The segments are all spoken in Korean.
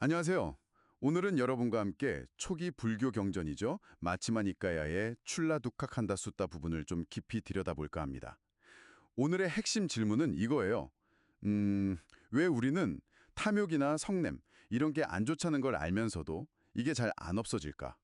안녕하세요. 오늘은 여러분과 함께 초기 불교 경전이죠. 마치마 니까야의 출라두카칸다 숫다 부분을 좀 깊이 들여다볼까 합니다. 오늘의 핵심 질문은 이거예요. 음, 왜 우리는 탐욕이나 성냄 이런 게 안 좋다는 걸 알면서도 이게 잘 안 없어질까?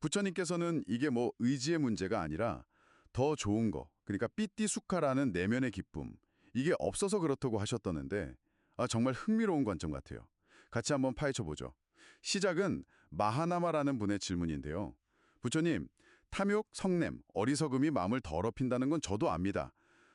부처님께서는 이게 뭐 의지의 문제가 아니라 더 좋은 거, 그러니까 삐띠수카라는 내면의 기쁨, 이게 없어서 그렇다고 하셨다는데 아, 정말 흥미로운 관점 같아요. 같이 한번 파헤쳐 보죠. 시작은 마하나마라는 분의 질문인데요. 부처님, 탐욕, 성냄, 어리석음이 마음을 더럽힌다는 건 저도 압니다.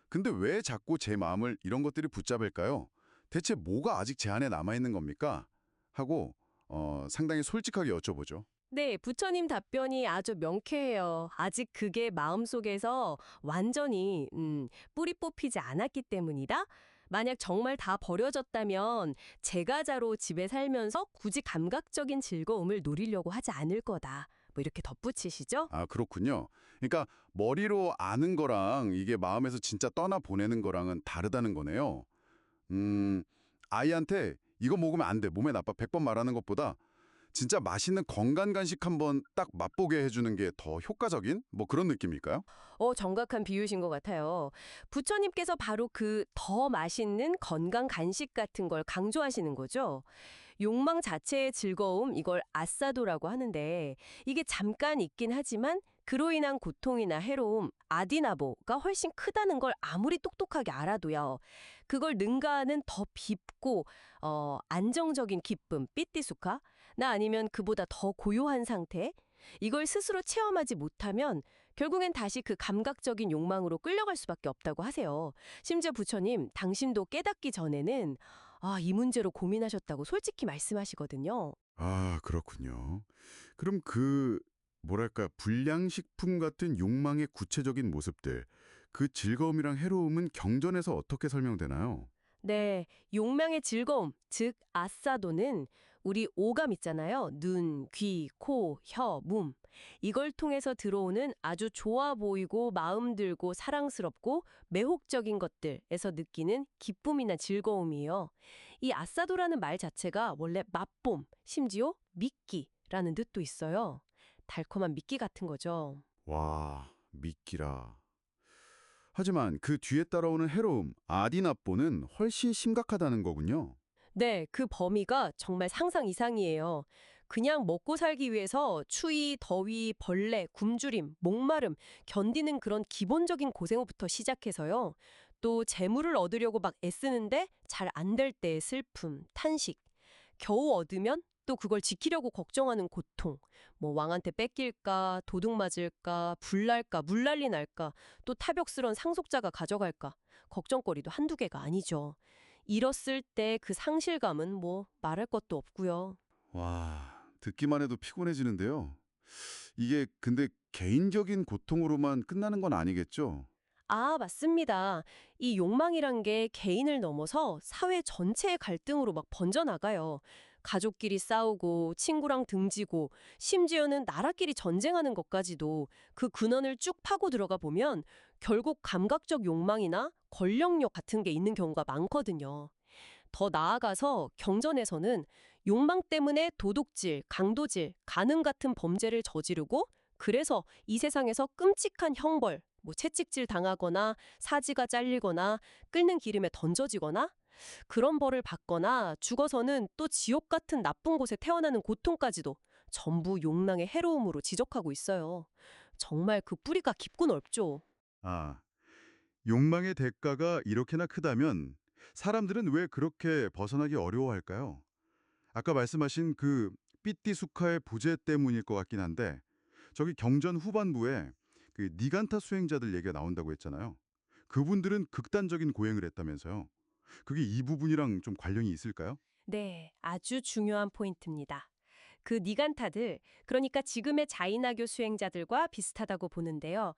근데 왜 자꾸 제 마음을 이런 것들이 붙잡을까요? 대체 뭐가 아직 제 안에 남아있는 겁니까? 하고 어, 상당히 솔직하게 여쭤보죠. 네, 부처님 답변이 아주 명쾌해요. 아직 그게 마음속에서 완전히 음, 뿌리 뽑히지 않았기 때문이다. 만약 정말 다 버려졌다면 제가자로 집에 살면서 굳이 감각적인 즐거움을 누리려고 하지 않을 거다. 뭐 이렇게 덧붙이시죠? 아, 그렇군요. 그러니까 머리로 아는 거랑 이게 마음에서 진짜 떠나 보내는 거랑은 다르다는 거네요. 음, 아이한테 이거 먹으면 안 돼. 몸에 나빠. 100번 말하는 것보다 진짜 맛있는 건강 간식 한번 딱 맛보게 해주는 게 더 효과적인 뭐 그런 느낌일까요? 어, 정확한 비유신 것 같아요. 부처님께서 바로 그 더 맛있는 건강 간식 같은 걸 강조하시는 거죠. 욕망 자체의 즐거움, 이걸 아싸도라고 하는데 이게 잠깐 있긴 하지만 그로 인한 고통이나 해로움, 아디나보가 훨씬 크다는 걸 아무리 똑똑하게 알아도요. 그걸 능가하는 더 깊고 어, 안정적인 기쁨, 삐띠수카, 나 아니면 그보다 더 고요한 상태, 이걸 스스로 체험하지 못하면 결국엔 다시 그 감각적인 욕망으로 끌려갈 수밖에 없다고 하세요. 심지어 부처님, 당신도 깨닫기 전에는 아, 이 문제로 고민하셨다고 솔직히 말씀하시거든요. 아, 그렇군요. 그럼 그 뭐랄까 불량식품 같은 욕망의 구체적인 모습들, 그 즐거움이랑 해로움은 경전에서 어떻게 설명되나요? 네, 욕망의 즐거움, 즉 아싸도는 우리 오감 있잖아요. 눈, 귀, 코, 혀, 몸. 이걸 통해서 들어오는 아주 좋아 보이고 마음 들고 사랑스럽고 매혹적인 것들에서 느끼는 기쁨이나 즐거움이에요. 이 아싸도라는 말 자체가 원래 맛봄, 심지어 미끼라는 뜻도 있어요. 달콤한 미끼 같은 거죠. 와, 미끼라. 하지만 그 뒤에 따라오는 해로움, 아디나뽀는 훨씬 심각하다는 거군요. 네, 그 범위가 정말 상상 이상이에요. 그냥 먹고 살기 위해서 추위, 더위, 벌레, 굶주림, 목마름 견디는 그런 기본적인 고생부터 시작해서요. 또 재물을 얻으려고 막 애쓰는데 잘 안 될 때의 슬픔, 탄식. 겨우 얻으면 또 그걸 지키려고 걱정하는 고통. 뭐 왕한테 뺏길까, 도둑 맞을까, 불날까, 물난리 날까, 또 타벽스런 상속자가 가져갈까. 걱정거리도 한두 개가 아니죠. 잃었을 때 그 상실감은 뭐 말할 것도 없고요. 와, 듣기만 해도 피곤해지는데요. 이게 근데 개인적인 고통으로만 끝나는 건 아니겠죠? 아, 맞습니다. 이 욕망이란 게 개인을 넘어서 사회 전체의 갈등으로 막 번져나가요. 가족끼리 싸우고, 친구랑 등지고, 심지어는 나라끼리 전쟁하는 것까지도 그 근원을 쭉 파고 들어가 보면 결국 감각적 욕망이나 권력력 같은 게 있는 경우가 많거든요. 더 나아가서 경전에서는 욕망 때문에 도둑질, 강도질, 가늠 같은 범죄를 저지르고 그래서 이 세상에서 끔찍한 형벌, 뭐 채찍질 당하거나 사지가 잘리거나 끓는 기름에 던져지거나 그런 벌을 받거나 죽어서는 또 지옥 같은 나쁜 곳에 태어나는 고통까지도 전부 욕망의 해로움으로 지적하고 있어요. 정말 그 뿌리가 깊고 넓죠. 아, 욕망의 대가가 이렇게나 크다면 사람들은 왜 그렇게 벗어나기 어려워할까요? 아까 말씀하신 그 삐띠수카의 부재 때문일 것 같긴 한데 저기 경전 후반부에 그 니간타 수행자들 얘기가 나온다고 했잖아요. 그분들은 극단적인 고행을 했다면서요. 그게 이 부분이랑 좀 관련이 있을까요? 네, 아주 중요한 포인트입니다. 그 니간타들, 그러니까 지금의 자이나교 수행자들과 비슷하다고 보는데요.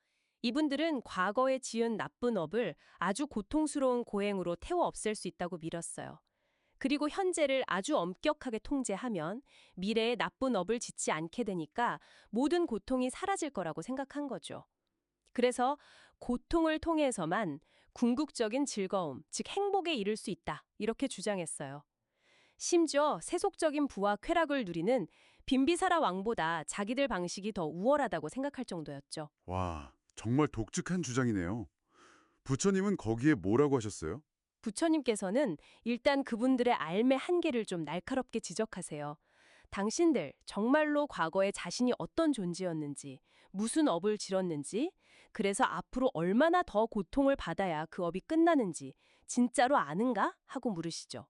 이분들은 과거에 지은 나쁜 업을 아주 고통스러운 고행으로 태워 없앨 수 있다고 믿었어요. 그리고 현재를 아주 엄격하게 통제하면 미래에 나쁜 업을 짓지 않게 되니까 모든 고통이 사라질 거라고 생각한 거죠. 그래서 고통을 통해서만 궁극적인 즐거움, 즉 행복에 이를 수 있다. 이렇게 주장했어요. 심지어 세속적인 부와 쾌락을 누리는 빈비사라 왕보다 자기들 방식이 더 우월하다고 생각할 정도였죠. 와, 정말 독특한 주장이네요. 부처님은 거기에 뭐라고 하셨어요? 부처님께서는 일단 그분들의 알매 한계를 좀 날카롭게 지적하세요. 당신들 정말로 과거에 자신이 어떤 존재였는지, 무슨 업을 지렀는지, 그래서 앞으로 얼마나 더 고통을 받아야 그 업이 끝나는지 진짜로 아는가? 하고 물으시죠.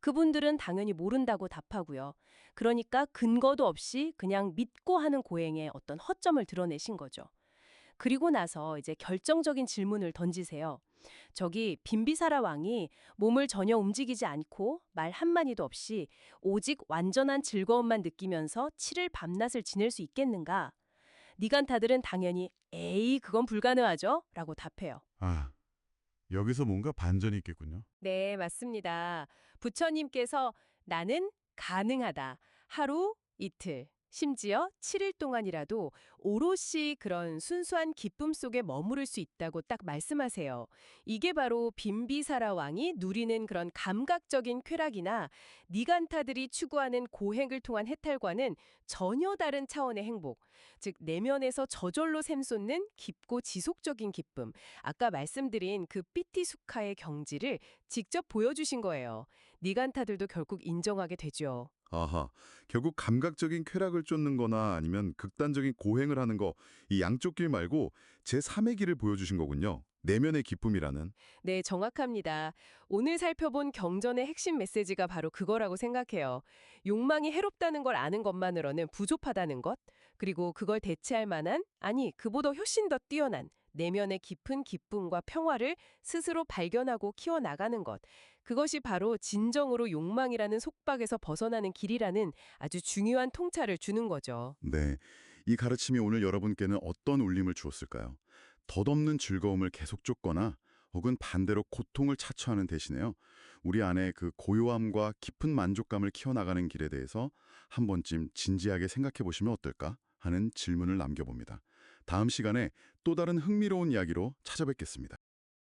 그분들은 당연히 모른다고 답하고요. 그러니까 근거도 없이 그냥 믿고 하는 고행에 어떤 허점을 드러내신 거죠. 그리고 나서 이제 결정적인 질문을 던지세요. 저기 빈비사라 왕이 몸을 전혀 움직이지 않고 말 한마디도 없이 오직 완전한 즐거움만 느끼면서 7일 밤낮을 지낼 수 있겠는가? 니간타들은 당연히 에이 그건 불가능하죠? 라고 답해요. 아, 여기서 뭔가 반전이 있겠군요. 네, 맞습니다. 부처님께서 나는 가능하다. 하루, 이틀, 심지어 7일 동안이라도 오롯이 그런 순수한 기쁨 속에 머무를 수 있다고 딱 말씀하세요. 이게 바로 빈비사라 왕이 누리는 그런 감각적인 쾌락이나 니간타들이 추구하는 고행을 통한 해탈과는 전혀 다른 차원의 행복, 즉 내면에서 저절로 샘솟는 깊고 지속적인 기쁨, 아까 말씀드린 그 삐티수카의 경지를 직접 보여주신 거예요. 니간타들도 결국 인정하게 되죠. 아하, 결국 감각적인 쾌락을 쫓는 거나 아니면 극단적인 고행을 하는 거, 이 양쪽 길 말고 제3의 길을 보여주신 거군요. 내면의 기쁨이라는. 네, 정확합니다. 오늘 살펴본 경전의 핵심 메시지가 바로 그거라고 생각해요. 욕망이 해롭다는 걸 아는 것만으로는 부족하다는 것, 그리고 그걸 대체할 만한, 아니, 그보다 훨씬 더 뛰어난 내면의 깊은 기쁨과 평화를 스스로 발견하고 키워나가는 것. 그것이 바로 진정으로 욕망이라는 속박에서 벗어나는 길이라는 아주 중요한 통찰을 주는 거죠. 네, 이 가르침이 오늘 여러분께는 어떤 울림을 주었을까요? 덧없는 즐거움을 계속 쫓거나 혹은 반대로 고통을 차처하는 대신에요. 우리 안에 그 고요함과 깊은 만족감을 키워나가는 길에 대해서 한 번쯤 진지하게 생각해 보시면 어떨까 하는 질문을 남겨봅니다. 다음 시간에 또 다른 흥미로운 이야기로 찾아뵙겠습니다.